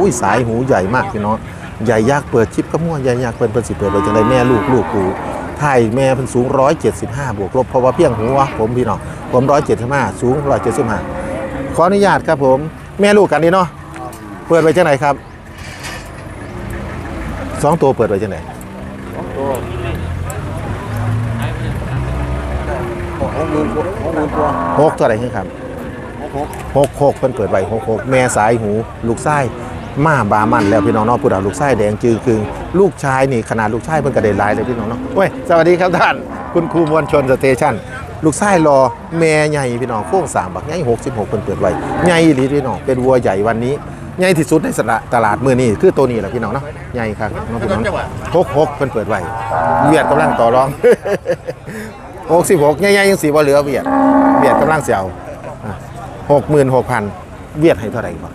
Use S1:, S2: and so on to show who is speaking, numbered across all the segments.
S1: อุ้ยสายหูใหญ่มากพี่น้องใหญ่ยักเปิดชิปก็มั่วใหญ่ยักเปิดเปิดสิเปิดไปจังไดแม่ลูกลูกกูไทยแม่เพิ่นสูง 175 บวกลบเพราะว่าเพียงหัวผมพี่น้องผม 175 สูง 175 ขออนุญาตครับผม แม่ลูกกันนี่เนาะเปิดไปจังไหนครับสองตัวเปิดไปจังไหน
S2: หกหมื่นกว่าหกหมื่นกว่า
S1: หกตัวไหนครับ
S2: หกหก
S1: หกเพิ่นเปิดไว้หกหกแม่สายหู ลูกไส้ มาบามันแล้วพี่น้องเนาะผู้ดาวลูกไส้แดงจือคืงลูกชายนี่ขนาดลูกชายเพิ่นกระเด็นลายเลยพี่น้องเนาะเว้ยสวัสดีครับท่านคุณครูมวลชนสเตชันลูกไส้รอแม่ใหญ่พี่น้องโค้งสามบักใหญ่หกสิบหกเพิ่นเปิดไว้ใหญ่อีหลีพี่น้องเป็นวัวใหญ่วันนี้ใหญ่ที่สุดในตลาดมือนี้คือตัวนี้แหละพี่น้องเนาะใหญ่ครับน้องพี่น้องหกหกเพิ่นเปิดไว้เวียดกำลังต่อรองหกสิบหกใหญ่ๆยังสีบ่เหลือเวียดเวียดกำลังเสียวหกหมื่นหกพันเวียดให้เท่าไหร่ก่อน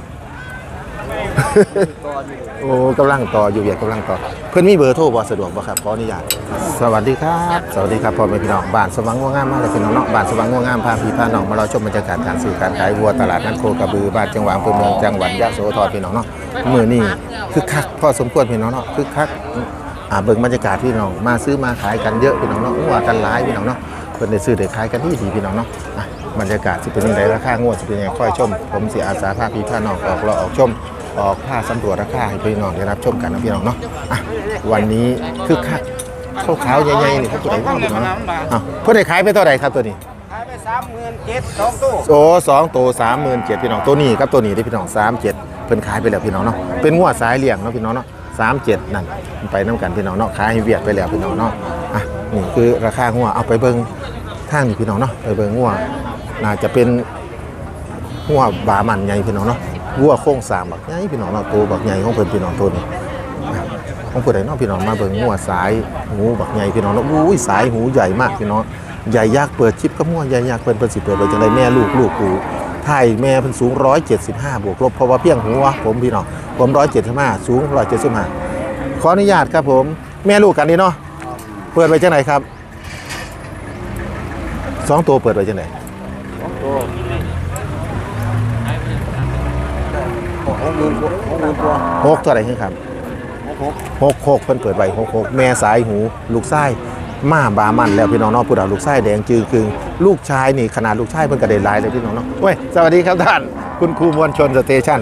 S1: โอ้กำลังต่ออยู่เวียดกำลังต่อ เพื่อนมีเบอร์โทรบ่สะดวกบ่ครับขออนุญาตสวัสดีครับ สวัสดีครับพ่อแม่พี่น้องบ้านสว่างง่วงงามมากเลยพี่น้องเนาะบ้านสว่างง่วงงามพาพี่พาน้องมาเราชมบรรยากาศการซื้อการขายวัวตลาดนัดโคกระบือบ้านจังหวัดอำเภอเมืองจังหวัดยะโสธรพี่น้องเนาะมื้อนี้คึกคักพอสมควรพี่น้องเนาะคึกคักอ่าเบิ่งบรรยากาศพี่น้องมาซื้อมาขายกันเยอะพี่น้องเนาะงัวกันหลายพี่น้องเนาะเพิ่นได้ซื้อได้ขายกันที่ดีพี่น้องเนาะอะบรรยากาศสิเป็นยังไงราคางวดสิเป็นยังไงค่อยชม ผมสิอาสาพาพี่พาน้องออกเราออกชม ออกผ้าสำรวจราคาให้พี่น้องได้รับชมกันนะพี่น้องเนาะอะวันนี้คึกคักขาวขาวๆใหญ่ๆนี่เขาตัวไหนบ้างพี่น้องอะเพื่อนได้ขายไปเท่าไหร่ครับตัวนี้
S2: ขายไปสามหมื่นเจ็ดสองตู้
S1: โอ้สองตัวสามหมื่นเจ็ดพี่น้องตัวนี้ครับตัวนี้ที่พี่น้องสามเจ็ดเพิ่นขายไปแล้วพี่น้องเนาะเป็นงวดสายเลี่ยงเนาะพี่น้องเนาะสามเจ็ดนั่นไปน้ำกันพี่น้องเนาะขายให้เวียดไปแล้วพี่น้องเนาะอะนี่คือราคางวดเอาไปเบิ่งทางนี่พี่น้องเนาะไปเบิ่งงวดน่าจะเป็นงวดบามันใหญ่พี่น้องเนาะ วัวโค้งสามบักใหญ่พี่น้องเนาตัวบักใหญ่ของเพิ่นพี่น้องตัวนี้ของผู้ใดเน้องพี่น้องมาเบิ่งงัวสายหูบักใหญ่พี่น้องเนาะอุ้ยสายหูใหญ่มากพี่น้องใหญ่ยักเปิดชิปก็มั่วใหญ่ยักเพิ่นเพิ่นสิเปิดไปจังไดแม่ลูกลูกกูไทยแม่เพิ่นสูง 175 บวกลบเพราะว่าเพียงหัวผมพี่น้องผม 175 สูง 175 ขออนุญาตครับผม แม่ลูกกันนี่เนาะเปิดไปจังไหนครับสองตัวเปิดไปจังไหน
S2: สองตัว หกหมื่นกว่าหกหมื่นกว่า
S1: หกตัวไหนครับ
S2: หกหก
S1: หกหกเพิ่นเปิดไว้หกหกแม่สายหู ลูกไส้มาบามันแล้วพี่น้องเนาะผู้ดาวลูกไส้แดงจือคืงลูกชายนี่ขนาดลูกชายเพิ่นกระเด็นลายเลยพี่น้องเนาะเว้ยสวัสดีครับท่านคุณครูมวลชนสเตชัน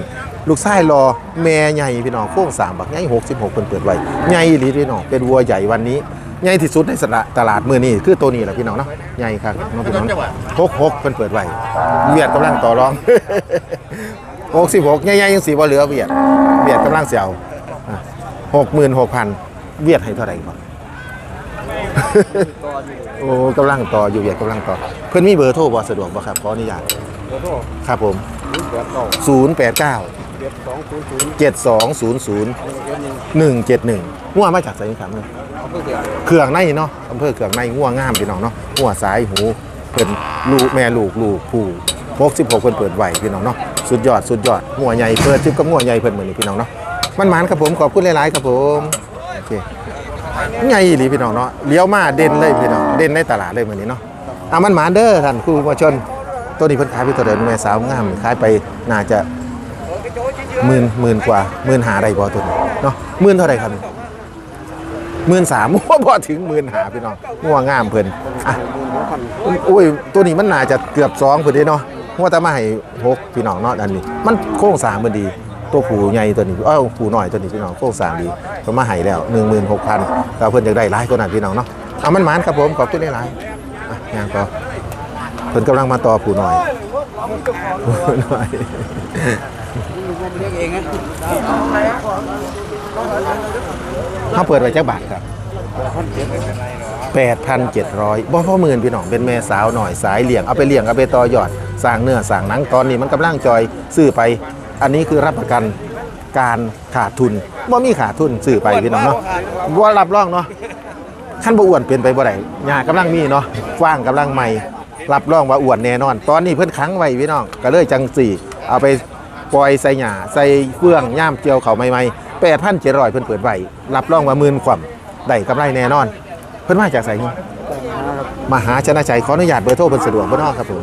S1: ลูกไส้รอแม่ใหญ่พี่น้องโค้งสามบักใหญ่หกสิบหกเพิ่นเปิดไว้ใหญ่อีหลีพี่น้องเป็นวัวใหญ่วันนี้ใหญ่ที่สุดในตลาดมือนี้คือตัวนี้แหละพี่น้องเนาะใหญ่ครับน้องพี่น้องหกหกเพิ่นเปิดไว้เวียดกำลังต่อรอง หกสิบหกใหญ่ๆยังสีบ่เหลือเวียดเวียดกำลังเสียวหกหมื่นหกพันเวียดให้เท่าไหร่ก่อน
S2: ตัวอยู่
S1: โอ้กำลังต่ออยู่เวียดกำลังต่อ เพื่อนมีเบอร์โทรบ่สะดวกบ่ครับขออนุญาต
S2: ตัวโต
S1: ครับผม
S2: ศูนย์แปดเก้า
S1: 089
S2: เจ็ดสองศูนย์ศูนย์
S1: 7200
S2: หนึ่งเจ็ดหนึ่ง
S1: 171ง่วมาจากไสครับเนี่ย
S2: เอาเพื่อเดียว
S1: เครื่องในเนาะอำเภอเครื่องในง่วงามพี่น้องเนาะง่วสายหูเพิ่นลูกแม่ลูกลูกผู้ 66เพิ่นเปิดไหวพี่น้องเนาะสุดยอดสุดยอดง่วใหญ่เปิดจิบกับง่วใหญ่เพิ่นมื้อนี้พี่น้องเนาะมันหมานครับผมขอบคุณหลายๆครับผมโอเคใหญ่อีหลีพี่น้องเนาะเลี้ยวมาเด่นเลยพี่น้องเด่นในตลาดเลยเหมือนนี้เนาะอะมันหมาเด้อท่านครูมาชนตัวนี้เพิ่นขายไปตัวเดินแม่สาวงามขายไปน่าจะหมื่นหมื่นกว่าหมื่นหาได้บ่ตัวนี้เนาะหมื่นเท่าไรครับหมื่นสามว่าบ่ถึงหมื่นหาพี่น้องงัวงามเพิ่นอะอุ้ยตัวนี้มันน่าจะเกือบสองเพิ่นเด้เนาะ งัวต่มาให้หกพี่น้องเนาะอันนี้ มันโค้งสร้างมันดี ตัวผูใหญ่ตัวนี้เอ้าผูน้อยตัวนี้พี่น้องโค้งสร้างดีเขามาให้แล้ว16,000แต่เพิ่นอยากได้หลายกว่านั้นพี่น้องเนาะเอามันหมานครับผมขอบคุณหลายๆอะย่างก็เพิ่นกำลังมาต่อผูน้อยผูน้อย
S2: เลี้ยงเองนะ
S1: เขาเปิดไว้จักบาทครับ
S2: คนเจ็ดไม่เป็นไรหรอ
S1: 8,700บ่พอหมื่นพี่น้องเป็นแม่สาวหน่อยสายเหลี้ยงเอาไปเลี้ยงเอาไปต่อยอด สร้างเนื้อสร้างหนังตอนนี้มันกำลังจอยซื้อไป อันนี้คือรับประกันการขาดทุนบ่มีขาดทุนซื้อไปพี่น้องเนาะบ่รับรองเนาะขั้นบ่อ้วนเป็นไปบ่ได้หญ้ากำลังมีเนาะกว้างกำลังใหม่รับรองว่าอ้วนแน่นอน ตอนนี้เพิ่นขังไว้พี่น้องก็เลยจังสี่ เอาไปปล่อยใส่หญ้าใส่เฟืองย่ามเจียวเขาใหม่ๆ8,700เพิ่นเปิดไว้รับรองว่าหมื่นความได้กำไรแน่นอน เพิ่นมาจากไสนี่ มหาชนะชัยขออนุญาตเบอร์โทรเพิ่นสะดวกบ่เนาะครับผม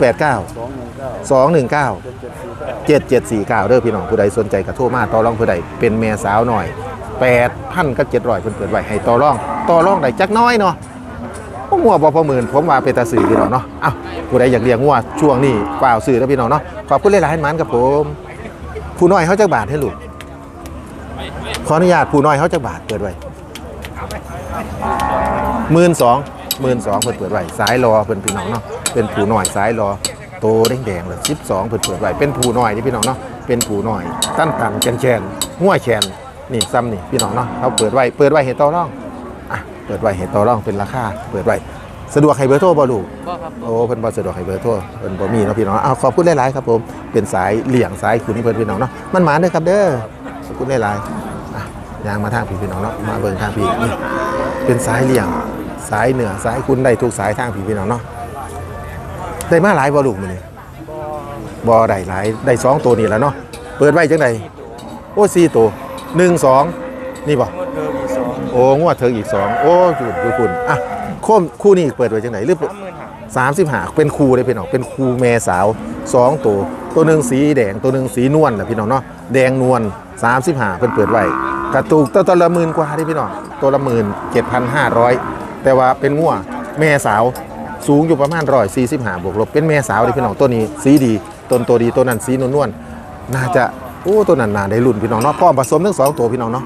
S2: แปดเก้า
S1: 089
S2: สองหนึ่ง
S1: สองหนึ่งเก้า
S2: เจ็ดเจ็ดสี่เก้า
S1: เจ็ดเจ็ดสี่เก้าเด้อพี่น้องผู้ใดสนใจกระโทรมาต่อรองผู้ใดเป็นแม่สาวหน่อยแปดพันก็เจ็ดร้อยเพิ่นเปิดไว้ให้ต่อรองต่อรองได้จักน้อยเนาะโอ้งัวบ่พอหมื่นผมว่าเป็นตาสื่อพี่น้องเนาะเอ้าผู้ใดอยากเลี้ยงงัวช่วงนี้เปล่าวสื่อแล้วพี่น้องเนาะขอบคุณหลายๆให้มันกับผม ผู้น้อยเขาจักบาทให้ลูกขออนุญาตผู้น้อยเขาจักบาทเปิดไว้หมื่นสอง หมื่นสองเพิ่นเปิดไว้สายรอเพิ่นพี่น้องเนาะเป็นผู้น้อยสายรอโตแดงๆเลยสิบสองเพิ่นเปิดไว้เป็นผู้น้อยนี่พี่น้องเนาะเป็นผู้น้อยตั้นตันแกนแกนหัวแขนนี่ซ้ำนี่พี่น้องเนาะเขาเปิดไว้เปิดไว้เห็นต่อร่องอะเปิดไว้เห็นต่อร่องเป็นราคาเปิดไว้สะดวกให้เบอร์โทรบ่ลูก
S2: ก็ครับ
S1: โอ้เพิ่นบ่สะดวกให้เบอร์โทรเพิ่นบ่มีเนาะพี่น้องอ้าวขอบคุณหลายๆครับผมเป็นสายเหลี่ยงสายคุณนี่เพิ่นพี่น้องเนาะมันหมาเด้อครับเด้อขอบคุณหลายๆอะยางมาทางพี่พี่น้องเนาะมาเบิ่งทางพี่นี่เป็นสายเหลี่ยง สายเหนือสายคุณได้ทุกสายทางพี่พี่น้องเนาะได้มาหลายบ่ลูกมื้อนี้บ่ได้หลายได้สองตัวนี่แหล้วเนาะเปิดไว้จังไดโอ้สี่ตัวหนึ่งสองนี่บ่
S2: งวดเดิมอีกสอง
S1: โอ้งวดเถิงอีกสองโอ้จุดดูคุณอะโคมคู่นี้เปิดไว้จังไดหรือ
S2: สามหมื่นห้า
S1: สามสิบหาเป็นครูเลยพี่น้องเป็นครูแม่สาวสองตัวตัวหนึ่งสีแดงตัวหนึ่งสีนวลแหละพี่น้องเนาะแดงนวลสามสิบหาเป็นเปิดไว้กระตุกตัวตัวละหมื่นกว่าที่พี่น้องตัวละหมื่นเจ็ดพันห้าร้อย แต่ว่าเป็นงัวแม่สาวสูงอยู่ประมาณร้อยสี่สิบหาบวกลบเป็นแม่สาวเลยพี่น้องตัวนี้สีดีต้นตัวดีตัวนั้นสีนวลนวลๆน่าจะโอ้ตัวนั้นน่าได้รุ่นพี่น้องเนาะพร้อมผสมทั้งสองตัวพี่น้องเนาะ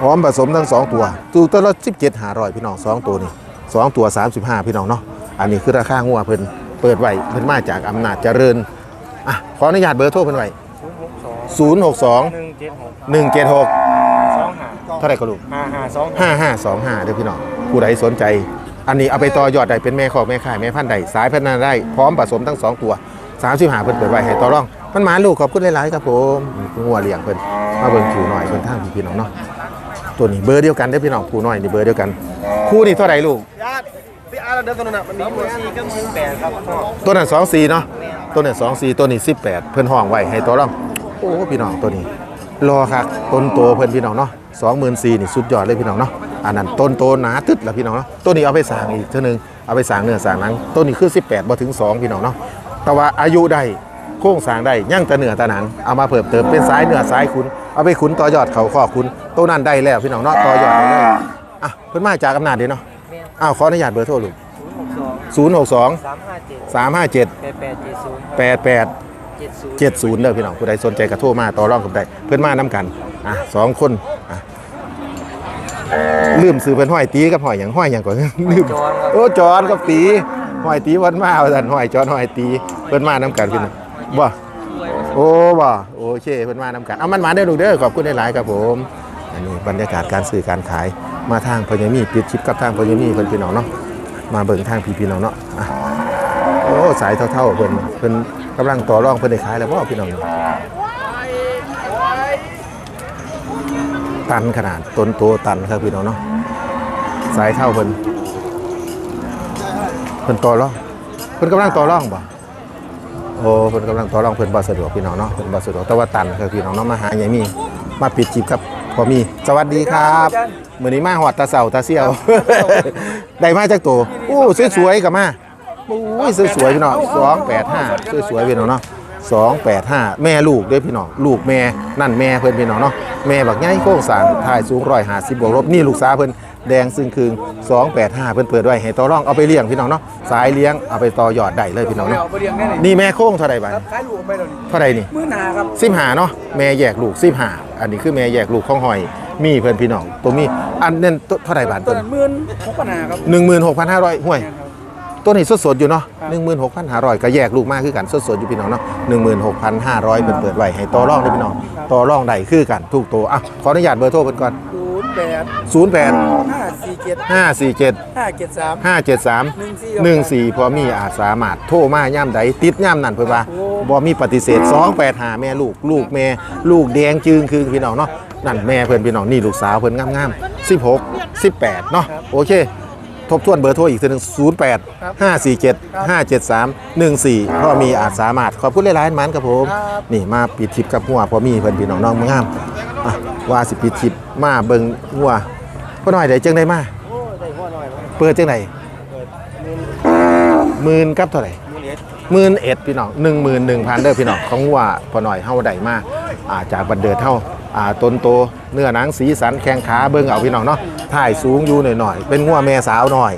S1: พร้อมผสมทั้งสองตัวตัวตัวละสิบเจ็ดหาร้อยพี่น้องสองตัวนี่สองตัวสามสิบห้าพี่น้องเนาะอันนี้คือราคางัวเพิ่นเปิดไว้เพิ่นมาจากอำนาจเจริญอะขออนุญาตเบอร์โทรเพิ่นไว้
S2: ศูนย์หกสอง
S1: 062
S2: หนึ่งเจ็ดหก
S1: 176
S2: สองห้า
S1: เท่าไหร่ก็ลูก
S2: ห้าห้าสอง
S1: 5525เด้อพี่น้อง ผู้ใดสนใจ อันนี้เอาไปต่อยอดได้เป็นแม่คอกแม่ขายแม่พันธุ์ใดสายพันธุ์นั้นได้พร้อมผสมทั้งสองตัว35เพิ่นเปิดไว้ให้ต่อรอง มันหมาลูกขอบคุณหลายๆครับผมงัวเลี้ยงเพิ่นมาเบิ่งผิวหน่อยเพิ่นทางพี่น้องเนาะตัวนี้เบอร์เดียวกันเด้อพี่น้องผู้น้อยนี่เบอร์เดียวกัน คู่นี้เท่าไหร่ลูก
S2: ญาติพี่อาร์เดินกันน่ะมันมีหมดสี่ก็มือแปดครับพ่อ
S1: ตัวนั้นสองสี่เนาะตัวนั้นสองสี่ตัวนี้สิบแปดเพิ่นห้องไว้ให้ตัวร่องโอ้พี่น้องตัวนี้รอคักต้นโตเพิ่นพี่น้องเนาะสองหมื่นสี่นี่สุดยอดเลยพี่น้องเนาะ อันนั้นต้นโตหนาตึดละพี่น้องเนาะตัวนี้เอาไปสร้างอีกเท่านึงเอาไปสร้างเนื้อสร้างหนังตัวนี้คือ 18บ่ถึง 2 พี่น้องเนาะแต่ว่าอายุได้โค้งสร้างได้ย่างแต่เนื้อแต่หนังเอามาเพิ่มเติมเป็นสายเนื้อสายขุนเอาไปขุนต่อยอดเขาข้อขุนตัวนั้นได้แล้วพี่น้องเนาะต่อยอดได้เลยอะเพิ่นมาจากอำนาจเด้เนาะอ้าวขออนุญาตเบอร์โทรลูก
S2: ศูนย์หกสอง
S1: 062
S2: สามห้าเจ็ด
S1: 357
S2: แปดแปดเจ็ดศูนย์
S1: 88 70 เด้อพี่น้องผู้ใดสนใจก็โทรมาต่อรองกับได้เพิ่นมานํกันอะสองคนอะ ลืมซื้อเป็นห้อยตีกับห้อยหยังห้อยหยังก่อนลืม
S2: จอนครับ
S1: โอ้จอนกับตีห้อยตีวันมาว่าซั่นห้อยจอนห้อยตีเพิ่นมานํกันพี่น้องบ่โอ้บ่โอเคเพิ่นมานํกันเอามันมาเด้อลูกเด้อขอบคุณหลายๆครับผมอันนี้บรรยากาศการซื้อการขายมาทางพญามีปิดชิปกับทางพญามีเพิ่นพี่น้องเนาะมาเบิ่งทางพี่พี่น้องเนาะอะโอ้สายเท่าๆเพิ่นเพิ่นกำลังต่อรองเพิ่นได้ขายแล้วบ่พี่น้องตันขนาดต้นโตตันครับพี่น้องเนาะ สายเท่าเพิ่นเพิ่นต่อรองเพิ่นกำลังต่อรองบ่โอ้เพิ่นกำลังต่อรองเพิ่นบ่สะดวกพี่น้องเนาะเพิ่นบ่สะดวกแต่ว่าตันครับพี่น้องเนาะมาหาใหญ่มีมาปิดจีบครับพอมีสวัสดีครับมื้อนี้มาฮอดตาเสาตาเสี่ยว ได้มาจากตัวโอ้สวยๆกับมาโอ้ยสวยๆพี่น้องสองแปดห้าสวยๆพี่น้องเนาะสองแปดห้าแม่ลูกเด้อพี่น้องลูกแม่นั่นแม่เพิ่นพี่น้องเนาะแม่บักใหญ่โค้งสร้างถ่ายสูงร้อยห้าสิบบวกลบนี่ลูกสาวเพิ่น แดงซึ่งคืงสองแปดห้าเพิ่นเปิดไว้ให้ต่อรองเอาไปเลี้ยงพี่น้องเนาะสายเลี้ยงเอาไปต่อยอดได้เลยพี่น้องเนาะ
S2: เอาไปเรียงได้เลย
S1: นี่แม่โค้งเท่าไหร่บ้าง
S2: ขายลูกไปเลย
S1: เท่าไหร่นี่
S2: มือหนาครับ
S1: สิบหาเนาะแม่แยกลูกสิบหาอันนี้คือแม่แยกลูกของหอยมีเพิ่นพี่น้องตัวมีอันนั้นตัวเท่าไหร่บาท
S2: ตั
S1: ตัวว
S2: นั้นหมื่นหกพันหาครับ
S1: หนึ่งหมื่นหกพันห้าร้อยห่วยตัวนี้สดๆอยู่เนาะ
S2: ครับ
S1: หนึ่งหมื่นหกพันห้าร้อยก็แยกลูกมากคือกันสดๆอยู่พี่น้องเนาะหนึ่งหมื่นหกพันห้าร้อยเปิดเปิดไว้ให้ต่อรองเลยพี่น้องต่อรองได้คือกันทุกตัวอะขออนุญาตเบอร์โทรเพิ่นก่อน
S2: ศูนย์แปด
S1: ศูนย์แปด
S2: ห้าสี่เจ็ด
S1: ห้าสี่เจ็ด
S2: ห้าเจ็ดสาม
S1: ห้าเจ็ดสาม
S2: หนึ่งสี่
S1: หนึ่งสี่พอมีอาจสามารถโทรมาย่ำใดติดย่ำนั่นเพิ่นว่า
S2: โอ้
S1: บ่มีปฏิเสธสองแปดหาแม่ลูกลูกแม่ลูกแดงจึงคือพี่น้องเนาะนั่นแม่เพิ่นพี่น้องนี่ลูกสาวเพิ่นงามๆสิบหกสิบแปดเนาะโอเคทบทวนเบอร์โทรอีกทีหนึง0 8 5 4 7 5 7 3 1 4พ่อมีอาจสามารถ ขอบคุณหลายๆมันครับผม นี่มาปิดทิปกับหัวพ่อมีเพิ่นพี่น้องน้องงามอะ ว่าสิปิดทิปมาเบิงหัวพ่อหน่อยได้จังได้มา
S2: โอ้ได้หัวหน่อยมั้ย
S1: เปิดจังได
S2: เปิดหมื่น
S1: หมื่นกับเท่าไหร่
S2: หมื่นเอ็ด
S1: หมื่นเอ็ดพี่น้องหนึ่งหมื่นหนึ่งพันเด้อพี่น้องของว่าพอหน่อยเฮาได้มาอ่าจากบันเดิดเฮาอ่าต้นโตเนื้อหนังสีสันแข้งขาเบิ่งเอาพี่น้องเนาะถ่ายสูงอยู่หน่อยๆเป็นงัวแม่สาวหน่อย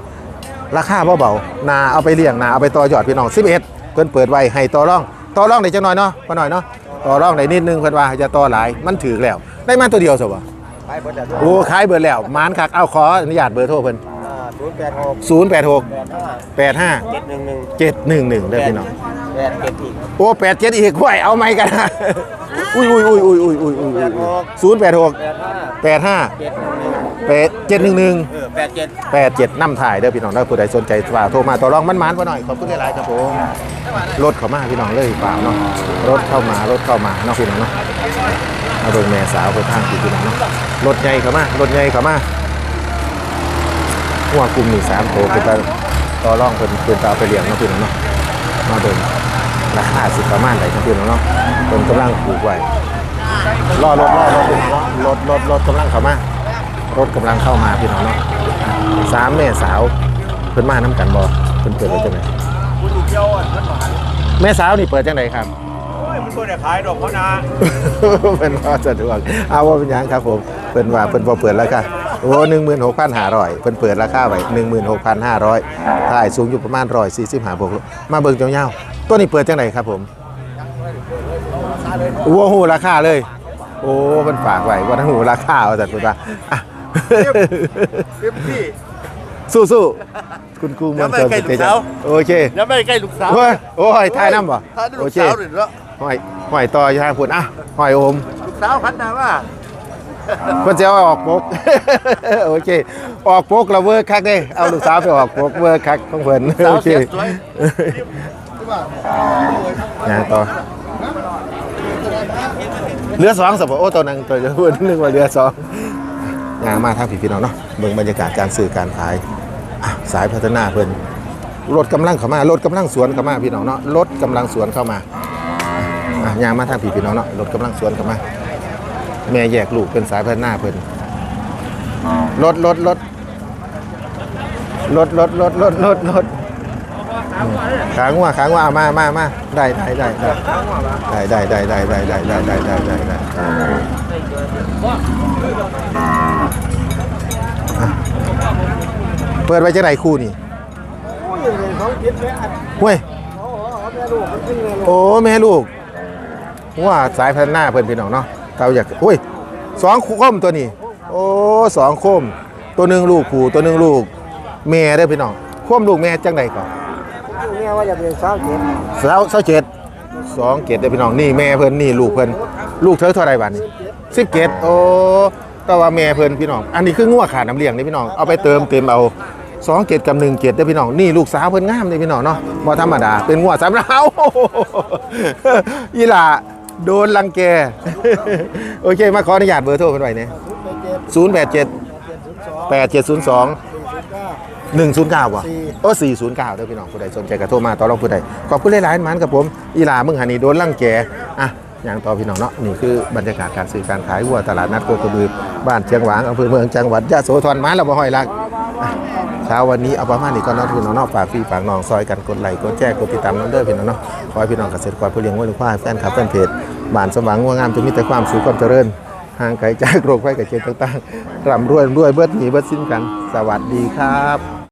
S1: ราคาเบาๆนาเอาไปเลี้ยงนาเอาไปต่อยอดพี่น้อง11เพิ่นเปิดไว้ให้ต่อรองต่อรองได้จังหน่อยเนาะพอหน่อยเนาะต่อรองได้นิดนึงเพิ่นว่าจะต่อหลายมันถือแล้ว ได้มาตัวเดียวซะบ่
S2: ไปเบิดแล้ว
S1: โอ้ขายเบิดแล้วหมานคักเอาขออนุญาตเบอร์โทรเพิ่น
S2: ศูนย์แปดหก
S1: 086
S2: แปดห้า
S1: 85
S2: เจ็ดหนึ่งหนึ่ง
S1: 711เด้อพี่น้อง
S2: แปดเจ็ดอีก
S1: โอ้87อีกห้วยเอาไหมกันนะอุ้ยอุ้ยอุ้ยอุ้ยอุ้ยอุ้ยอุ้ย086
S2: แปดห้า
S1: 85
S2: เจ็ดหนึ่งหนึ่ง
S1: 8 711
S2: เออแปดเจ็ด
S1: แปดเจ็ดน้ำถ่ายเด้อพี่น้องเด้อผู้ใดสนใจฝากโทรมาต่อรองมันมันๆมาหน่อยขอบคุณหลายๆครับผมรถเข้ามาพี่น้องเลยฝากเนาะรถเข้ามารถเข้ามาเนาะพี่น้องเนาะเอาเบิ่งแม่สาวไปทางพี่น้องเนาะรถใหญ่เข้ามารถใหญ่เข้ามาหัวกลุ่มนี่สามโตคือไปต่อรองเพิ่นเพิ่นจะเอาไปเลี้ยงเนาะพี่น้องเนาะมาเบิ่งราคาสิประมาณใดครับพี่น้องเนาะเพิ่นกำลังปลูกไว้รอรถรอรถรถรถรถกำลังเข้ามารถกำลังเข้ามาพี่น้องเนาะสามแม่สาวเพิ่นมาน้ำกันบ่เพิ่นเปิดไว้จังได
S2: คุณอยู่เที่ยวอะมันหน
S1: แม่สาวนี่เปิดจังไดครับ
S2: โอ้ยมันควรจะขายดอกเขานา
S1: เพิ่นว่าสะดวกเอาว่าเป็นหยังครับผมเพิ่นว่าเพิ่นบ่เปิดราคาโอ้16,500เพิ่นเปิดราคาไว้16,500ถ่ายสูงอยู่ประมาณ145บวกลบมาเบิ่งยาวๆตัวนี้เปิดจังไดครับผมโอ้โหราคาเลย โอ้เพิ่นฝากไว้ว่าทั้งหูราคาว่าซั่นเพิ่นว่าอะ
S2: เต็มที่
S1: สู้ๆ คุณครูมัน
S2: เดี๋ยวไปใกล้ลูกสาว
S1: โอเค
S2: ยังไม่ใกล้ลูกสาว
S1: โอ้ยโอ้ยทายน้ำบ่
S2: ถ้าได้
S1: โอ
S2: ลูก
S1: เค
S2: สาวหรือแล้ว
S1: หอยหอยต่ออยู่ทางพุ่นอะหอยโอม
S2: ลูกสาวพันนาว่า
S1: เพิ่นจะเอาออกปกโอเค ออกปกแล้วเวิร์คคักเด้เอาลูกสาวไปออกปกเวิร์คคักของเพิ่น
S2: สาว
S1: โอเค
S2: เสียสวย
S1: งานต่อเรือสองสบโอ้ตัวนั้นตัวจะพูดนึกว่าเรือสองงานมาทางผีพี่น้องเนาะเบิ่งบรรยากาศการซื้อการขายอะ สายพัฒนาเพิ่นรถกำลังเข้ามารถกำลังสวนเข้ามาพี่น้องเนาะรถกำลังสวนเข้ามาอะยางมาทางผีพี่น้องเนาะรถกำลังสวนเข้ามา แม่แยกลูกเป็นสายพัฒนาเพิ่นรถรถรถรถรถรถรถรถรถขางว่าขางว่ามามามาได้ได้ได้ได้ได้ได้ได้ได้ได้ได้ได้ได้ได้ได้อะ เปิดไว้จะไหนคู่นี่
S2: โอ้ยเขาคิดไว้อัด
S1: เว้ย
S2: เขาเอาแม่ลูกมันขึ้นเลย
S1: โอ้แม่ลูกว่าสายพัฒนาเพิ่นพี่น้องเนาะเราอยากโอ้ยสองโคมตัวนี้ โอ้สองโคม ตัวหนึ่งลูกผู้ตัวหนึ่งลูกแม่ได้อพี่น้องโคมลูกแม่จังใดก่อน
S2: เนี่ยว่าจะเป็นสาวเจ็ด
S1: สาวสาวเจ็ดสองเกตได้อพี่น้องนี่แม่เพิ่นนี่ลูกเพิ่นลูกเธอเท่าไรบาทนี่สิบเกตโอ้ แต่ว่าแม่เพิ่นพี่น้อง อันนี้คืองัวขาดน้ำเลี้ยงนี่พี่น้อง เอาไปเติมเต็มเอาสองเกตกับหนึ่งเกตได้พี่น้อง นี่ลูกสาวเพิ่นงามเลยพี่น้องเนาะบ่ธรรมดา เป็นงัวสำเราอีหล่าโดนรังแก โอเค มาขออนุญาตเบอร์โทรเพิ่นไว้เนี่ยศูนย์แปดเจ็ดแปดเจ็ดศูนย์สองหนึ่งศูนย์เก้าว่ะโอ้สี่ศูนย์เก้าเด้อพี่น้องผู้ใดสนใจก็โทรมาต่อรองผู้ใดขอบคุณหลายๆมันกับผม อีหลามึงหันนี่โดนรังแกอะ อย่างต่อพี่น้องเนาะนี่คือบรรยากาศการซื้อการขายวัวตลาดนัดโคกระบือบ้านเชียงหวางอำเภอเมืองจังหวัดยะโสธรมาแล้วบ่ห้อยลักอะเช้าวันนี้เอาประมาณนี้ก่อนเนาะพี่น้องเนาะฝากพี่ฝากน้องซอยกันกดไลค์กดแชร์กดติดตามน้องเด้อพี่น้องเนาะขอให้พี่น้องเกษตรกรผู้เลี้ยงวัวเลี้ยงควายแฟนคลับแฟนเพจบ้านสมหวังงัวงามจะมีแต่ความสุขความเจริญห่างไกลจากโรคภัยไข้เจ็บต่างๆร่ำรวยรวยเบิดหนีเบิดสิ้นกัน สวัสดีครับ